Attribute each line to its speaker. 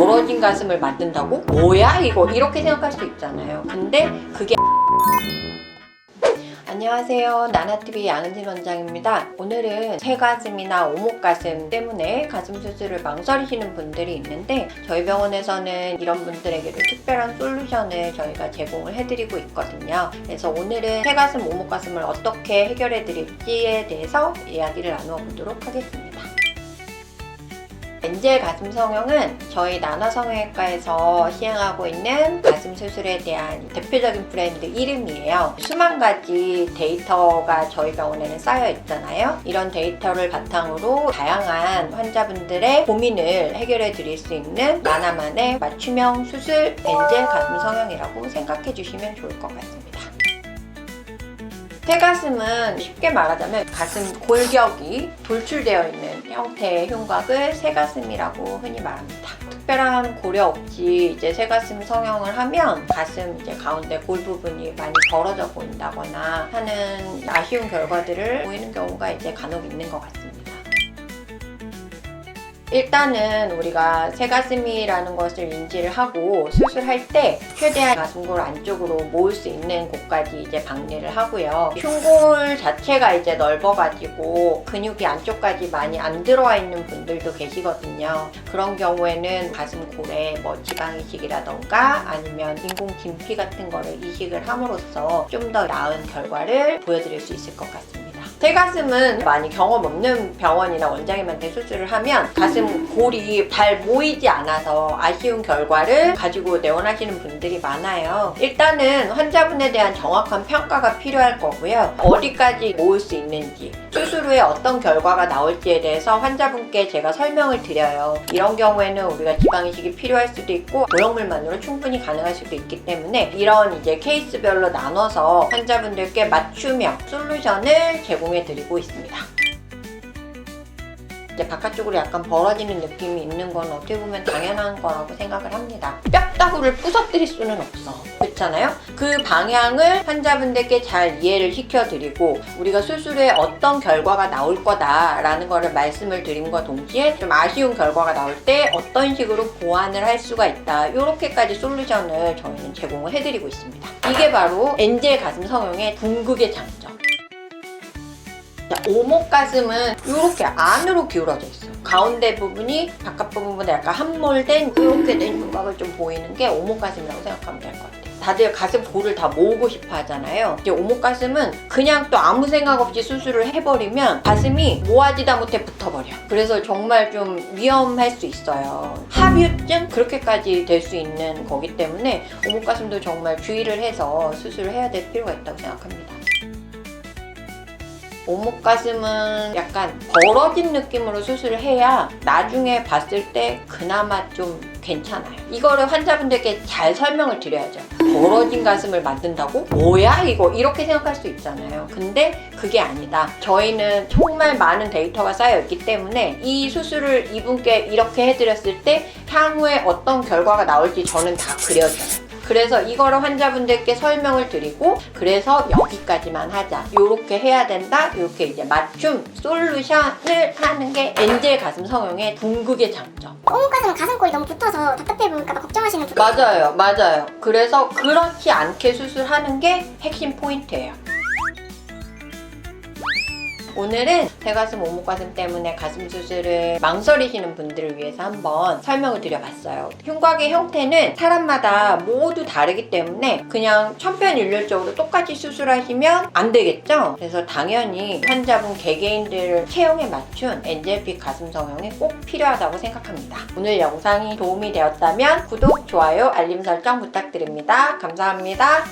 Speaker 1: 벌어진 가슴을 만든다고? 뭐야 이거 이렇게 생각할 수 있잖아요 근데 그게 안녕하세요. 나나TV 양은진 원장입니다. 오늘은 새가슴이나 오목가슴 때문에 가슴 수술을 망설이시는 분들이 있는데 저희 병원에서는 이런 분들에게도 특별한 솔루션을 저희가 제공을 해드리고 있거든요. 그래서 오늘은 새가슴, 오목가슴을 어떻게 해결해 드릴지에 대해서 이야기를 나누어 보도록 하겠습니다. 엔젤 가슴 성형은 저희 나나 성형외과에서 시행하고 있는 가슴 수술에 대한 대표적인 브랜드 이름이에요. 수만 가지 데이터가 저희 병원에는 쌓여 있잖아요. 이런 데이터를 바탕으로 다양한 환자분들의 고민을 해결해 드릴 수 있는 나나만의 맞춤형 수술 엔젤 가슴 성형이라고 생각해 주시면 좋을 것 같습니다. 새가슴은 쉽게 말하자면 가슴 골격이 돌출되어 있는 형태의 흉곽을 새가슴이라고 흔히 말합니다. 특별한 고려 없이 이제 새가슴 성형을 하면 가슴 이제 가운데 골 부분이 많이 벌어져 보인다거나 하는 아쉬운 결과들을 보이는 경우가 이제 간혹 있는 것 같습니다. 일단은 우리가 새가슴이라는 것을 인지를 하고 수술할 때 최대한 가슴골 안쪽으로 모을 수 있는 곳까지 이제 박리를 하고요. 흉골 자체가 이제 넓어가지고 근육이 안쪽까지 많이 안 들어와 있는 분들도 계시거든요. 그런 경우에는 가슴골에 뭐 지방 이식이라던가 아니면 인공 진피 같은 거를 이식을 함으로써 좀 더 나은 결과를 보여드릴 수 있을 것 같습니다. 새가슴은 많이 경험 없는 병원이나 원장님한테 수술을 하면 가슴 골이 잘 모이지 않아서 아쉬운 결과를 가지고 내원하시는 분들이 많아요. 일단은 환자분에 대한 정확한 평가가 필요할 거고요. 어디까지 모을 수 있는지, 수술 후에 어떤 결과가 나올지에 대해서 환자분께 제가 설명을 드려요. 이런 경우에는 우리가 지방이식이 필요할 수도 있고 모형물만으로 충분히 가능할 수도 있기 때문에 이런 이제 케이스별로 나눠서 환자분들께 맞춤형 솔루션을 제공 해 드리고 있습니다. 이제 바깥쪽으로 약간 벌어지는 느낌이 있는 건 어떻게 보면 당연한 거라고 생각을 합니다. 뼈다구를 부서뜨릴 수는 없어. 그렇잖아요? 그 방향을 환자분들께 잘 이해를 시켜드리고 우리가 수술에 어떤 결과가 나올 거다라는 거를 말씀을 드림과 동시에 좀 아쉬운 결과가 나올 때 어떤 식으로 보완을 할 수가 있다. 이렇게까지 솔루션을 저희는 제공을 해드리고 있습니다. 이게 바로 엔젤 가슴 성형의 궁극의 장점. 자, 오목 가슴은 이렇게 안으로 기울어져 있어요. 가운데 부분이 바깥 부분보다 약간 함몰된 이렇게 된 윤곽을 좀 보이는 게 오목 가슴이라고 생각하면 될 것 같아요. 다들 가슴 볼을 다 모으고 싶어 하잖아요. 이제 오목 가슴은 그냥 또 아무 생각 없이 수술을 해버리면 가슴이 모아지다 못해 붙어버려. 그래서 정말 좀 위험할 수 있어요. 합유증 그렇게까지 될 수 있는 거기 때문에 오목 가슴도 정말 주의를 해서 수술을 해야 될 필요가 있다고 생각합니다. 오목 가슴은 약간 벌어진 느낌으로 수술을 해야 나중에 봤을 때 그나마 좀 괜찮아요. 이거를 환자분들께 잘 설명을 드려야죠. 벌어진 가슴을 만든다고? 뭐야 이거? 이렇게 생각할 수 있잖아요. 근데 그게 아니다. 저희는 정말 많은 데이터가 쌓여 있기 때문에 이 수술을 이분께 이렇게 해드렸을 때 향후에 어떤 결과가 나올지 저는 다 그려져요. 그래서 이거를 환자분들께 설명을 드리고 그래서 여기까지만 하자. 요렇게 해야 된다? 요렇게 이제 맞춤 솔루션을 하는 게 엔젤 가슴 성형의 궁극의 장점.
Speaker 2: 오목가슴은 가슴골이 너무 붙어서 답답해 보일까봐 걱정하시는 분.
Speaker 1: 맞아요 맞아요. 그래서 그렇지 않게 수술하는 게 핵심 포인트예요 오늘은 대가슴 오목가슴 때문에 가슴 수술을 망설이시는 분들을 위해서 한번 설명을 드려봤어요. 흉곽의 형태는 사람마다 모두 다르기 때문에 그냥 천편일률적으로 똑같이 수술하시면 안 되겠죠? 그래서 당연히 환자분 개개인들 체형에 맞춘 엔젤핏 가슴 성형이 꼭 필요하다고 생각합니다. 오늘 영상이 도움이 되었다면 구독, 좋아요, 알림 설정 부탁드립니다. 감사합니다.